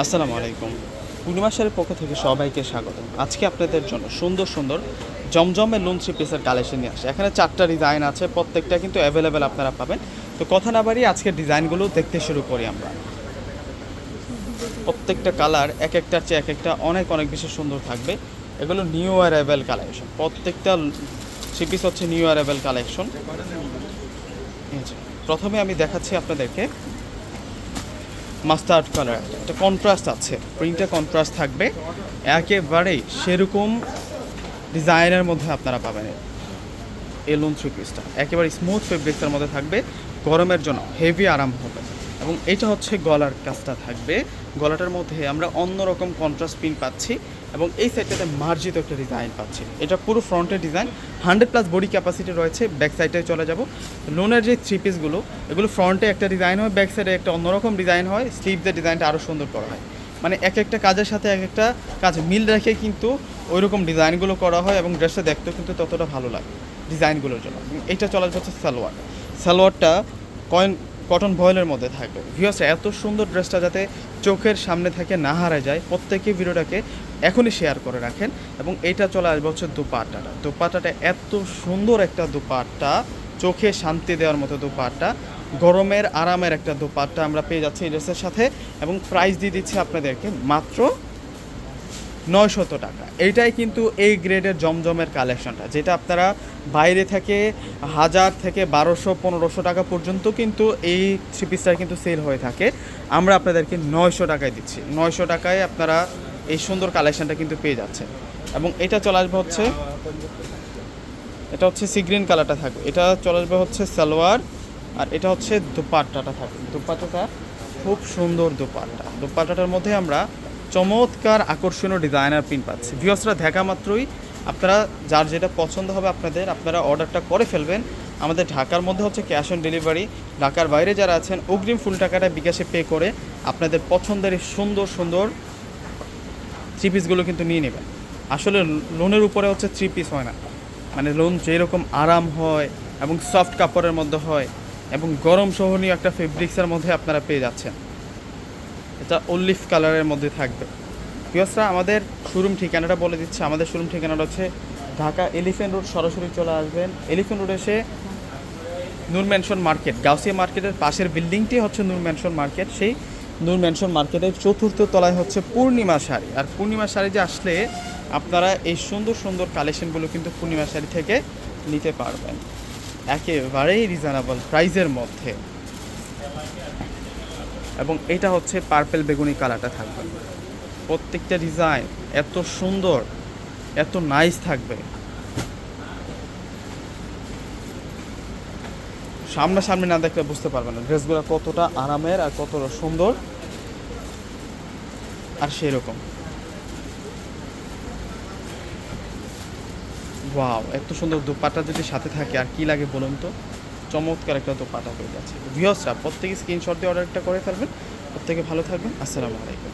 আসসালামু আলাইকুম। পূর্ণিমা শাড়ির পক্ষ থেকে সবাইকে স্বাগত আজকে আপনাদের জন্য সুন্দর সুন্দর জমজমের লোন পিসের কালেকশন নিয়ে আসে এখানে চারটা ডিজাইন আছে, প্রত্যেকটা কিন্তু অ্যাভেলেবেল আপনারা পাবেন। তো কথা না বাড়িয়ে আজকের ডিজাইনগুলো দেখতে শুরু করি আমরা। প্রত্যেকটা কালার এক একটার চেয়ে এক একটা অনেক অনেক বেশি সুন্দর থাকবে। এগুলো নিউ অ্যারাইভেল কালেকশন প্রত্যেকটা থ্রি পিস হচ্ছে নিউ অ্যারাইভেল কালেকশন প্রথমে আমি দেখাচ্ছি আপনাদেরকে মাস্টার্ড কালার। একটা কন্ট্রাস্ট আছে। প্রিন্টে কন্ট্রাস্ট থাকবে। একেবারেই সেরকম ডিজাইনের মধ্যে আপনারা পাবেন এই লোন থ্রি পিসটা একেবারে স্মুথ ফেব্রিক্সের মধ্যে থাকবে। গরমের জন্য হেভি আরাম হবে। এবং এটা হচ্ছে গলার কাজটা থাকবে। গলাটার মধ্যে আমরা অন্যরকম কন্ট্রাস্ট প্রিন্ট পাচ্ছি এবং এই সাইডটাতে মার্জিত একটা ডিজাইন পাচ্ছি। এটা পুরো ফ্রন্টের design hundred plus body capacity রয়েছে ব্যাক সাইডে চলে যাব। লোনের যে থ্রি পিসগুলো এগুলো ফ্রন্টে একটা ডিজাইন হয় ব্যাক সাইডে একটা অন্যরকম ডিজাইন হয় স্লিভদের ডিজাইনটা আরও সুন্দর করা হয়। মানে এক একটা কাজের সাথে এক একটা কাজ মিল রেখে কিন্তু ওই রকম ডিজাইনগুলো করা হয় এবং ড্রেসটা দেখতেও কিন্তু ততটা ভালো লাগে ডিজাইনগুলোর জন্য। এটা চলে হচ্ছে সালোয়ার। সালোয়ারটা কয়েন কটন ভয়েলের মধ্যে থাকবে। ভিউয়ার্স এত সুন্দর ড্রেসটা যাতে চোখের সামনে থেকে না হারা যায়, প্রত্যেকে ভিডিওটাকে এখনই শেয়ার করে রাখেন এবং এটা চলে আসবে হচ্ছে দুপাট্টাটা। দুপাট্টাটা এত সুন্দর একটা দুপাট্টা, চোখে শান্তি দেওয়ার মতো দুপাট্টা, গরমের আরামের একটা দুপাট্টা আমরা পেয়ে যাচ্ছি এই ড্রেসের সাথে এবং প্রাইস দিয়ে দিচ্ছি আপনাদেরকে মাত্র নয়শত টাকা। এইটাই কিন্তু এই গ্রেডের জমজমের কালেকশনটা যেটা আপনারা বাইরে থেকে হাজার থেকে বারোশো, পনেরোশো টাকা পর্যন্ত কিন্তু এই থ্রি পিসটা কিন্তু সেল হয়ে থাকে। আমরা আপনাদেরকে নয়শো টাকায় দিচ্ছি। নয়শো টাকায় আপনারা এই সুন্দর কালেকশনটা কিন্তু পেয়ে যাচ্ছেন। এবং এটা চলে আসবে হচ্ছে, এটা হচ্ছে সি গ্রিন কালারটা থাকবে। এটা চলে আসবে হচ্ছে সালোয়ার, আর এটা হচ্ছে দুপাট্টাটা থাকবে। দুপাট্টাটা খুব সুন্দর দুপাট্টা। দুপাট্টাটার মধ্যে আমরা চমৎকার আকর্ষণীয় ডিজাইনার প্রিন্ট পাচ্ছি। ভিওসরা দেখা মাত্রই, আপনারা যার যেটা পছন্দ হবে আপনাদের, আপনারা অর্ডারটা করে ফেলবেন। আমাদের ঢাকার মধ্যে হচ্ছে ক্যাশ অন ডেলিভারি ঢাকার বাইরে যারা আছেন, অগ্রিম ফুল টাকাটা বিকাশে পে করে আপনাদের পছন্দের সুন্দর সুন্দর থ্রি পিসগুলো কিন্তু নিয়ে নেবেন। আসলে লোনের উপরে হচ্ছে থ্রি পিস হয় না। মানে লোন যেরকম আরাম হয় এবং সফট কাপড়ের মধ্যে হয় এবং গরম সহনীয় একটা ফেব্রিক্সের মধ্যে আপনারা পেয়ে যাচ্ছেন। এটা অলিভ কালারের মধ্যে থাকবে। ভিউয়ার্সরা আমাদের শোরুম ঠিকানাটা বলে দিচ্ছে। আমাদের শোরুম ঠিকানাটা হচ্ছে ঢাকা এলিফেন্ট রোড সরাসরি চলে আসবেন। এলিফেন্ট রোড এসে নূর ম্যানশন মার্কেট গাউসিয়া মার্কেটের পাশের বিল্ডিংটি হচ্ছে নূর ম্যানশন মার্কেট সেই নূর ম্যানশন মার্কেটের চতুর্থ তলায় হচ্ছে পূর্ণিমা শাড়ি। আর পূর্ণিমা শাড়ি যে আসলে, আপনারা এই সুন্দর সুন্দর কালেকশনগুলো কিন্তু পূর্ণিমা শাড়ি থেকে নিতে পারবেন। একেবারেই রিজনেবল প্রাইজের মধ্যে। এবং এটা হচ্ছে পার্পেল বেগুনি কালারটা থাকবে। প্রত্যেকটা ডিজাইন এত সুন্দর, এত নাইস থাকবে। সামনাসামনি না দেখলে বুঝতে পারবেন না, ড্রেসগুলো কতটা আরামের আর কতটা সুন্দর। আর সেরকম। ওয়াও এত সুন্দর দোপাটা যদি সাথে থাকে, আর কি লাগে বলুন তো? চমৎকার একটা দোপাটা হয়ে যাচ্ছে ভিওসরা প্রত্যেকে স্ক্রিনশট দিয়ে অর্ডারটা করে ফেলবেন। প্রত্যেকে ভালো থাকবেন। আসসালামু আলাইকুম।